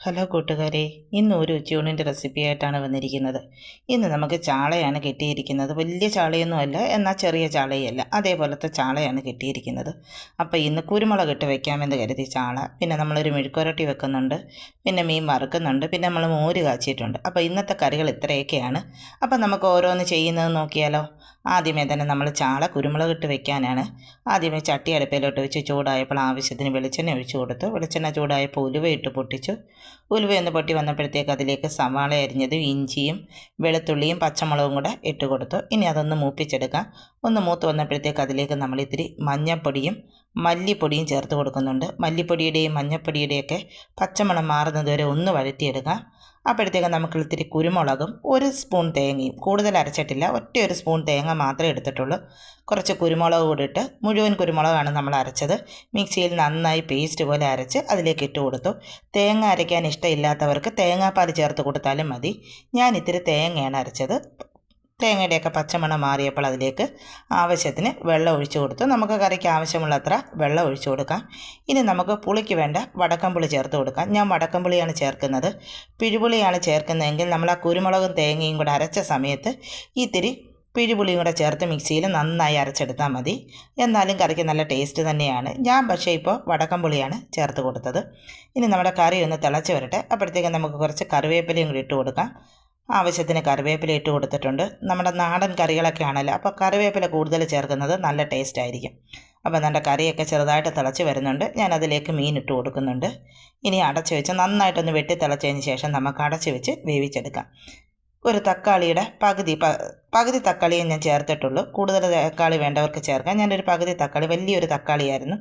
Hello കൂട്ടുകാരെ ഇന്ന് ഒരു ഉച്ചയൂണിന്റെ റെസിപ്പി ആയിട്ടാണ് വന്നിരിക്കുന്നത്. ഇന്ന് നമുക്ക് ചാളയാണ് കിട്ടിയിരിക്കുന്നത്. വലിയ ചാളയൊന്നും അല്ല എന്നാൽ ചെറിയ ചാളയല്ല. അതേപോലത്തെ ചാളയാണ് കിട്ടിയിരിക്കുന്നത്. അപ്പോൾ ഇന്ന് കുരുമുളക് ഇട്ട് വെക്കാമെന്ന് കരുതി ചാള. പിന്നെ നമ്മളൊരു മെഴുക്കുരട്ടി വെക്കുന്നുണ്ട്. പിന്നെ മീൻ വറുക്കുന്നുണ്ട്. പിന്നെ നമ്മൾ മോര് കാച്ചിയിട്ടുണ്ട്. അപ്പോൾ ഇന്നത്തെ കറികൾ ഇത്രയൊക്കെയാണ്. അപ്പോൾ നമുക്ക് ഓരോന്ന് ചെയ്യുന്നത് നോക്കിയാലോ? ആദ്യമേ തന്നെ നമ്മൾ ചാള കുരുമുളക് ഇട്ട് വെക്കാനാണ്. ആദ്യമേ ചട്ടി അടുപ്പിലോട്ട് വെച്ച് ചൂടായപ്പോൾ ആവശ്യത്തിന് വെളിച്ചെണ്ണ ഒഴിച്ചു കൊടുത്തു. വെളിച്ചെണ്ണ ചൂടായപ്പോൾ ഉലുവ ഇട്ട് പൊട്ടിച്ചു. ഉലുവ എന്ന് പൊട്ടി വന്നപ്പോഴത്തേക്ക് അതിലേക്ക് സവാള അരിഞ്ഞതും ഇഞ്ചിയും വെളുത്തുള്ളിയും പച്ചമുളകും കൂടെ ഇട്ട് കൊടുത്തു. ഇനി അതൊന്ന് മൂപ്പിച്ചെടുക്കാം. ഒന്ന് മൂത്ത് വന്നപ്പോഴത്തേക്ക് അതിലേക്ക് നമ്മൾ ഇത്തിരി മഞ്ഞൾപ്പൊടിയും മല്ലിപ്പൊടിയും ചേർത്ത് കൊടുക്കുന്നുണ്ട്. മല്ലിപ്പൊടിയുടെയും മഞ്ഞൾപ്പൊടിയുടെയൊക്കെ പച്ചമണം മാറുന്നത് വരെ ഒന്ന് വഴറ്റിയെടുക്കുക അപ്പോഴത്തേക്ക് നമുക്ക് ഇത്തിരി കുരുമുളകും ഒരു സ്പൂൺ തേങ്ങയും കൂടുതൽ അരച്ചിട്ടില്ല ഒറ്റ ഒരു സ്പൂൺ തേങ്ങ മാത്രമേ എടുത്തിട്ടുള്ളൂ. കുറച്ച് കുരുമുളക് കൂടി ഇട്ട് മുഴുവൻ കുരുമുളകാണ് നമ്മൾ അരച്ചത്. മിക്സിയിൽ നന്നായി പേസ്റ്റ് പോലെ അരച്ച് അതിലേക്ക് ഇട്ട് കൊടുത്തു. തേങ്ങ അരയ്ക്കാൻ ഇഷ്ടമില്ലാത്തവർക്ക് തേങ്ങാപ്പാൽ ചേർത്ത് കൊടുത്താലും മതി. ഞാൻ ഇത്തിരി തേങ്ങയാണ് അരച്ചത്. തേങ്ങയുടെയൊക്കെ പച്ചമണം മാറിയപ്പോൾ അതിലേക്ക് ആവശ്യത്തിന് വെള്ളം ഒഴിച്ചു കൊടുത്തു. നമുക്ക് കറിക്ക് ആവശ്യമുള്ളത്ര വെള്ളം ഒഴിച്ചു കൊടുക്കാം. ഇനി നമുക്ക് പുളിക്ക് വേണ്ട വടക്കമ്പുളി ചേർത്ത് കൊടുക്കാം. ഞാൻ വടക്കമ്പുളിയാണ് ചേർക്കുന്നത്. പിഴുപുളിയാണ് ചേർക്കുന്നതെങ്കിൽ നമ്മൾ ആ കുരുമുളകും തേങ്ങയും കൂടെ അരച്ച സമയത്ത് ഇത്തിരി പിഴുപുളിയും കൂടെ ചേർത്ത് മിക്സിയിൽ നന്നായി അരച്ചെടുത്താൽ മതി. എന്നാലും കറിക്ക് നല്ല ടേസ്റ്റ് തന്നെയാണ്. ഞാൻ പക്ഷേ ഇപ്പോൾ വടക്കംപുളിയാണ് ചേർത്ത് കൊടുത്തത്. ഇനി നമ്മുടെ കറി ഒന്ന് തിളച്ച് വരട്ടെ. അപ്പോഴത്തേക്കും നമുക്ക് കുറച്ച് കറിവേപ്പിലയും കൂടി ഇട്ട് കൊടുക്കാം. ആവശ്യത്തിന് കറിവേപ്പില ഇട്ട് കൊടുത്തിട്ടുണ്ട്. നമ്മുടെ നാടൻ കറികളൊക്കെ ആണല്ലോ. അപ്പോൾ കറിവേപ്പില കൂടുതൽ ചേർക്കുന്നത് നല്ല ടേസ്റ്റ് ആയിരിക്കും. അപ്പോൾ നമ്മുടെ കറിയൊക്കെ ചെറുതായിട്ട് തിളച്ച് വരുന്നുണ്ട്. ഞാൻ അതിലേക്ക് മീൻ ഇട്ട് കൊടുക്കുന്നുണ്ട്. ഇനി അടച്ച് വെച്ച് നന്നായിട്ടൊന്ന് വെട്ടി തിളച്ചതിന് ശേഷം നമുക്ക് അടച്ച് വെച്ച് വേവിച്ചെടുക്കാം. ഒരു തക്കാളിയുടെ പകുതി പകുതി തക്കാളിയെ ഞാൻ ചേർത്തിട്ടുള്ളൂ. കൂടുതൽ തക്കാളി വേണ്ടവർക്ക് ചേർക്കാം. ഞാനൊരു പകുതി തക്കാളി വലിയൊരു തക്കാളിയായിരുന്നു.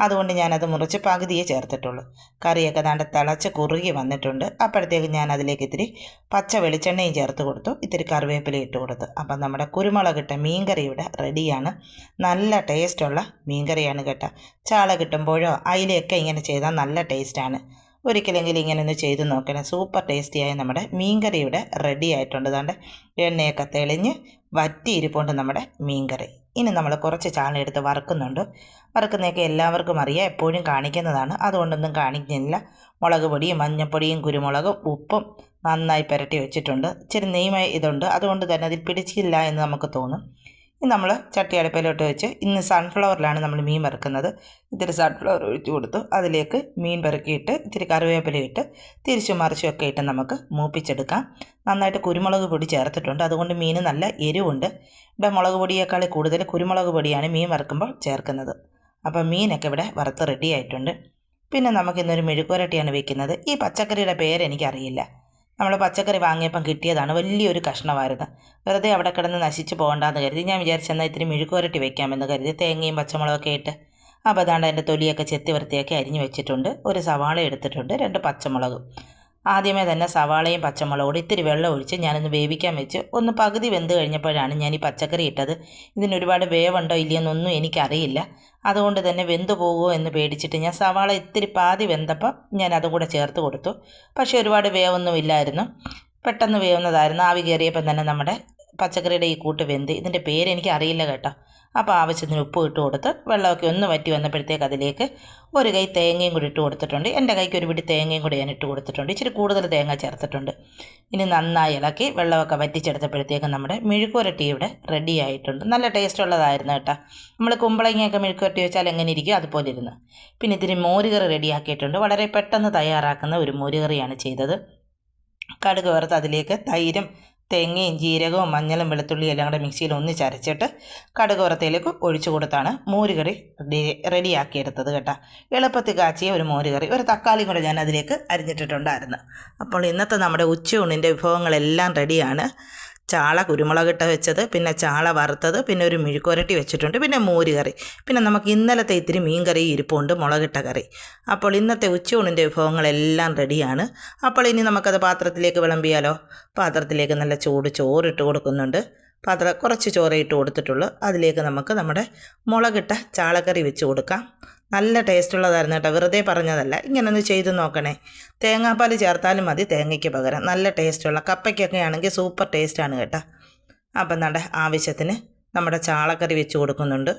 അതുകൊണ്ട് ഞാനത് മുറിച്ച് പകുതിയെ ചേർത്തിട്ടുള്ളൂ. കറിയൊക്കെ ദാണ്ട് തിളച്ച് കുറുകി വന്നിട്ടുണ്ട്. അപ്പോഴത്തേക്ക് ഞാൻ അതിലേക്ക് ഇത്തിരി പച്ച വെളിച്ചെണ്ണയും ചേർത്ത് കൊടുത്തു. ഇത്തിരി കറിവേപ്പില ഇട്ട് കൊടുത്തു. അപ്പം നമ്മുടെ കുരുമുളകിട്ട മീൻകറി ഇവിടെ റെഡിയാണ്. നല്ല ടേസ്റ്റുള്ള മീൻകറിയാണ് കേട്ടോ. ചാള കിട്ടുമ്പോഴോ അയിലയൊക്കെ ഇങ്ങനെ ചെയ്താൽ നല്ല ടേസ്റ്റാണ്. ഒരിക്കലെങ്കിലും ഇങ്ങനെ ഒന്ന് ചെയ്ത് നോക്കണം. സൂപ്പർ ടേസ്റ്റിയായ നമ്മുടെ മീൻകറി ഇവിടെ റെഡി ആയിട്ടുണ്ട്. അതുകൊണ്ട് എണ്ണയൊക്കെ തെളിഞ്ഞ് വറ്റിയിരിപ്പുണ്ട് നമ്മുടെ മീൻകറി. ഇനി നമ്മൾ കുറച്ച് ചാണകം എടുത്ത് വറുക്കുന്നുണ്ട്. വറുക്കുന്നതൊക്കെ എല്ലാവർക്കും അറിയാം എപ്പോഴും കാണിക്കുന്നതാണ്. അതുകൊണ്ടൊന്നും കാണിക്കുന്നില്ല. മുളക് പൊടിയും മഞ്ഞൾപ്പൊടിയും കുരുമുളകും ഉപ്പും നന്നായി പുരട്ടി വെച്ചിട്ടുണ്ട്. ഇച്ചിരി നെയ്മ ഇതുണ്ട്. അതുകൊണ്ട് തന്നെ അതിൽ പിടിച്ചില്ല എന്ന് നമുക്ക് തോന്നും. നമ്മൾ ചട്ടി അടുപ്പിലോട്ട് വെച്ച് ഇന്ന് സൺഫ്ലവറിലാണ് നമ്മൾ മീൻ വറുക്കുന്നത്. ഇത്തിരി സൺഫ്ലവർ ഒഴിച്ചു കൊടുത്തു. അതിലേക്ക് മീൻ പെറുക്കിയിട്ട് ഇത്തിരി കറിവേപ്പില ഇട്ട് തിരിച്ചും മറിച്ചും ഒക്കെ ഇട്ട് നമുക്ക് മൂപ്പിച്ചെടുക്കാം. നന്നായിട്ട് കുരുമുളക് പൊടി ചേർത്തിട്ടുണ്ട്. അതുകൊണ്ട് മീൻ നല്ല എരിവുണ്ട്. ഇവിടെ മുളക് പൊടിയേക്കാൾ കൂടുതൽ കുരുമുളക് പൊടിയാണ് മീൻ വറുക്കുമ്പോൾ ചേർക്കുന്നത്. അപ്പോൾ മീനൊക്കെ ഇവിടെ വറുത്ത് റെഡി ആയിട്ടുണ്ട്. പിന്നെ നമുക്കിന്നൊരു മെഴുക്കുരട്ടിയാണ് വെക്കുന്നത്. ഈ പച്ചക്കറിയുടെ പേരെനിക്കറിയില്ല നമ്മൾ പച്ചക്കറി വാങ്ങിയപ്പം കിട്ടിയതാണ്. വലിയൊരു കഷ്ണമായിരുന്നു. വെറുതെ അവിടെ കിടന്ന് നശിച്ചു പോകണ്ടെന്ന് കരുതി. ഞാൻ വിചാരിച്ചെന്നാൽ ഇത്തിരി മെഴുക്കുവരട്ടി വെക്കാമെന്ന് കരുതി. തേങ്ങയും പച്ചമുളകൊക്കെ ഇട്ട് അപ്പോൾ അതാണ്ട് അതിന്റെ തൊലിയൊക്കെ ചെത്തി വൃത്തിയാക്കി അരിഞ്ഞു വെച്ചിട്ടുണ്ട്. ഒരു സവാള എടുത്തിട്ടുണ്ട്. രണ്ട് പച്ചമുളകും. ആദ്യമേ തന്നെ സവാളയും പച്ചമുളകോട് ഇത്തിരി വെള്ളം ഒഴിച്ച് ഞാനൊന്ന് വേവിക്കാൻ വെച്ച്. ഒന്ന് പകുതി വെന്ത് കഴിഞ്ഞപ്പോഴാണ് ഞാൻ ഈ പച്ചക്കറി ഇട്ടത്. ഇതിനൊരുപാട് വേവുണ്ടോ ഇല്ലയെന്നൊന്നും എനിക്കറിയില്ല. അതുകൊണ്ട് തന്നെ വെന്ത് പോകുമോ എന്ന് പേടിച്ചിട്ട് ഞാൻ സവാള ഇത്തിരി പാതി വെന്തപ്പം ഞാൻ അതും കൂടെ ചേർത്ത് കൊടുത്തു. പക്ഷേ ഒരുപാട് വേവൊന്നും ഇല്ലായിരുന്നു. പെട്ടെന്ന് വേവുന്നതായിരുന്നു. ആവി കയറിയപ്പം തന്നെ നമ്മുടെ പച്ചക്കറിയുടെ ഈ കൂട്ട് വെന്ത് ഇതിന്റെ പേര് എനിക്ക് അറിയില്ല കേട്ടോ. അപ്പോൾ ആവശ്യത്തിന് ഉപ്പ് ഇട്ട് കൊടുത്ത് വെള്ളമൊക്കെ ഒന്ന് വറ്റി വന്നപ്പോഴത്തേക്ക് അതിലേക്ക് ഒരു കൈ തേങ്ങയും കൂടി ഇട്ട് കൊടുത്തിട്ടുണ്ട്. എന്റെ കൈക്ക് ഒരു പിടി തേങ്ങയും കൂടി ഞാൻ ഇട്ട് കൊടുത്തിട്ടുണ്ട്. ഇച്ചിരി കൂടുതൽ തേങ്ങ ചേർത്തിട്ടുണ്ട്. ഇനി നന്നായി ഇളക്കി വെള്ളമൊക്കെ വറ്റിച്ചെടുത്തപ്പോഴത്തേക്ക് നമ്മുടെ മെഴുക്കുരട്ടി ഇവിടെ റെഡി ആയിട്ടുണ്ട്. നല്ല ടേസ്റ്റ് ഉള്ളതായിരുന്നു കേട്ടോ. നമ്മൾ കുമ്പളങ്ങയൊക്കെ മെഴുക്കുരട്ടി വെച്ചാൽ എങ്ങനെ ഇരിക്കും? അതുപോലെ ഇരുന്ന്. പിന്നെ ഇത്തിരി മോരുകറി റെഡിയാക്കിയിട്ടുണ്ട് വളരെ പെട്ടെന്ന് തയ്യാറാക്കുന്ന ഒരു മോരുകറിയാണ് ചെയ്തത്. കടുക് വറുത്ത് അതിലേക്ക് തൈരും തേങ്ങയും ജീരകവും മഞ്ഞളും വെളുത്തുള്ളിയും എല്ലാം കൂടെ മിക്സിയിൽ ഒന്നിച്ചരച്ചിട്ട് കടുക് വറുത്തയിലേക്ക് ഒഴിച്ചു കൊടുത്താണ് മോരുകറി റെഡിയാക്കിയെടുത്തത് കേട്ടോ. എളുപ്പത്തിൽ കാച്ചിയ ഒരു മോരുകറി ഒരു തക്കാളിയും കൂടെ ഞാൻ അതിലേക്ക് അരിഞ്ഞിട്ടിട്ടുണ്ടായിരുന്നു. അപ്പോൾ ഇന്നത്തെ നമ്മുടെ ഉച്ചയൂണിന്റെ വിഭവങ്ങളെല്ലാം റെഡിയാണ്. ചാള കുരുമുളകിട്ട് വെച്ചത് പിന്നെ ചാള വറുത്തത് പിന്നെ ഒരു മെഴുക്കുരട്ടി വെച്ചിട്ടുണ്ട് പിന്നെ മോര് കറി പിന്നെ നമുക്ക് ഇന്നലത്തെ ഇത്തിരി മീൻ കറി ഇരിപ്പുണ്ട് മുളകിട്ട കറി. അപ്പോൾ ഇന്നത്തെ ഉച്ചയൂണിന്റെ വിഭവങ്ങളെല്ലാം റെഡിയാണ്. അപ്പോൾ ഇനി നമുക്കത് പാത്രത്തിലേക്ക് വിളമ്പിയാലോ? പാത്രത്തിലേക്ക് നല്ല ചൂട് ചോറിട്ട് കൊടുക്കുന്നുണ്ട്. പാത്ര കുറച്ച് ചോറേ ഇട്ട് കൊടുത്തിട്ടുള്ളൂ. അതിലേക്ക് നമുക്ക് നമ്മുടെ മുളകിട്ട ചാളക്കറി വെച്ച് കൊടുക്കാം. നല്ല ടേസ്റ്റുള്ളതായിരുന്നു കേട്ടോ. വെറുതെ പറഞ്ഞതല്ല. ഇങ്ങനെ ഒന്ന് ചെയ്ത് നോക്കണേ. തേങ്ങാപ്പാൽ ചേർത്താലും മതി തേങ്ങയ്ക്ക് പകരം. നല്ല ടേസ്റ്റുള്ള കപ്പയ്ക്കൊക്കെ ആണെങ്കിൽ സൂപ്പർ ടേസ്റ്റാണ് കേട്ടോ. അപ്പം നമ്മുടെ ആവശ്യത്തിന് നമ്മുടെ ചാളക്കറി വെച്ച് കൊടുക്കുന്നുണ്ട്.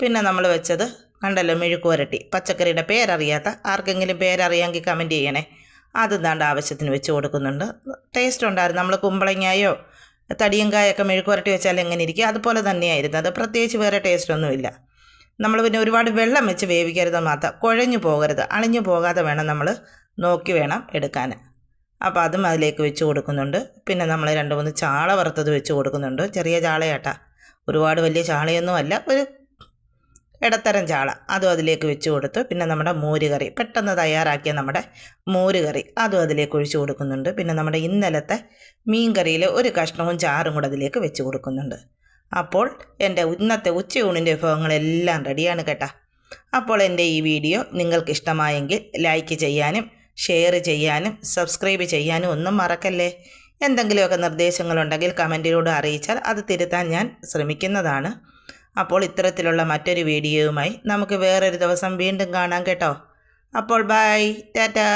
പിന്നെ നമ്മൾ വെച്ചത് കണ്ടല്ലോ മെഴുക്കുവരട്ടി. പച്ചക്കറിയുടെ പേരറിയാത്ത ആർക്കെങ്കിലും പേരറിയാമെങ്കിൽ കമന്റ് ചെയ്യണേ. അത് ദാണ്ട് ആവശ്യത്തിന് വെച്ച് കൊടുക്കുന്നുണ്ട്. ടേസ്റ്റ് ഉണ്ടായിരുന്നു. നമ്മൾ കുമ്പളങ്ങായോ തടിയങ്കായൊക്കെ മെഴുക്കുവരട്ടി വെച്ചാൽ എങ്ങനെ ഇരിക്കും? അതുപോലെ തന്നെയായിരുന്നു. അത് പ്രത്യേകിച്ച് വേറെ ടേസ്റ്റ് ഒന്നുമില്ല. നമ്മൾ പിന്നെ ഒരുപാട് വെള്ളം വെച്ച് വേവിക്കരുത് മാത്രം. കുഴഞ്ഞു പോകരുത്. അളിഞ്ഞു പോകാതെ വേണം നമ്മൾ നോക്കി വേണം എടുക്കാൻ. അപ്പോൾ അതും അതിലേക്ക് വെച്ച് കൊടുക്കുന്നുണ്ട്. പിന്നെ നമ്മൾ രണ്ട് മൂന്ന് ചാള വറുത്തത് വെച്ച് കൊടുക്കുന്നുണ്ട്. ചെറിയ ചാളയാട്ട. ഒരുപാട് വലിയ ചാളയൊന്നുമല്ല. ഒരു ഇടത്തരം ചാള. അതും അതിലേക്ക് വെച്ച് കൊടുത്തു പിന്നെ നമ്മുടെ മോരുകറി. പെട്ടെന്ന് തയ്യാറാക്കിയ നമ്മുടെ മോരുകറി. അതും അതിലേക്ക് ഒഴിച്ച് കൊടുക്കുന്നുണ്ട്. പിന്നെ നമ്മുടെ ഇന്നലത്തെ മീൻ കറിയിൽ ഒരു കഷ്ണവും ചാറും കൂടെ അതിലേക്ക് വെച്ച് കൊടുക്കുന്നുണ്ട്. അപ്പോൾ എന്റെ ഇന്നത്തെ ഉച്ചയൂണിന്റെ വിഭവങ്ങളെല്ലാം റെഡിയാണ് കേട്ടോ. അപ്പോൾ എന്റെ ഈ വീഡിയോ നിങ്ങൾക്ക് ഇഷ്ടമായെങ്കിൽ ലൈക്ക് ചെയ്യാനും ഷെയർ ചെയ്യാനും സബ്സ്ക്രൈബ് ചെയ്യാനും ഒന്നും മറക്കല്ലേ? എന്തെങ്കിലുമൊക്കെ നിർദ്ദേശങ്ങളുണ്ടെങ്കിൽ കമന്റിലൂടെ അറിയിച്ചാൽ അത് തിരുത്താൻ ഞാൻ ശ്രമിക്കുന്നതാണ്. അപ്പോൾ ഇത്തരത്തിലുള്ള മറ്റൊരു വീഡിയോയുമായി നമുക്ക് വേറൊരു ദിവസം വീണ്ടും കാണാം കേട്ടോ. അപ്പോൾ ബൈ ടാറ്റാ.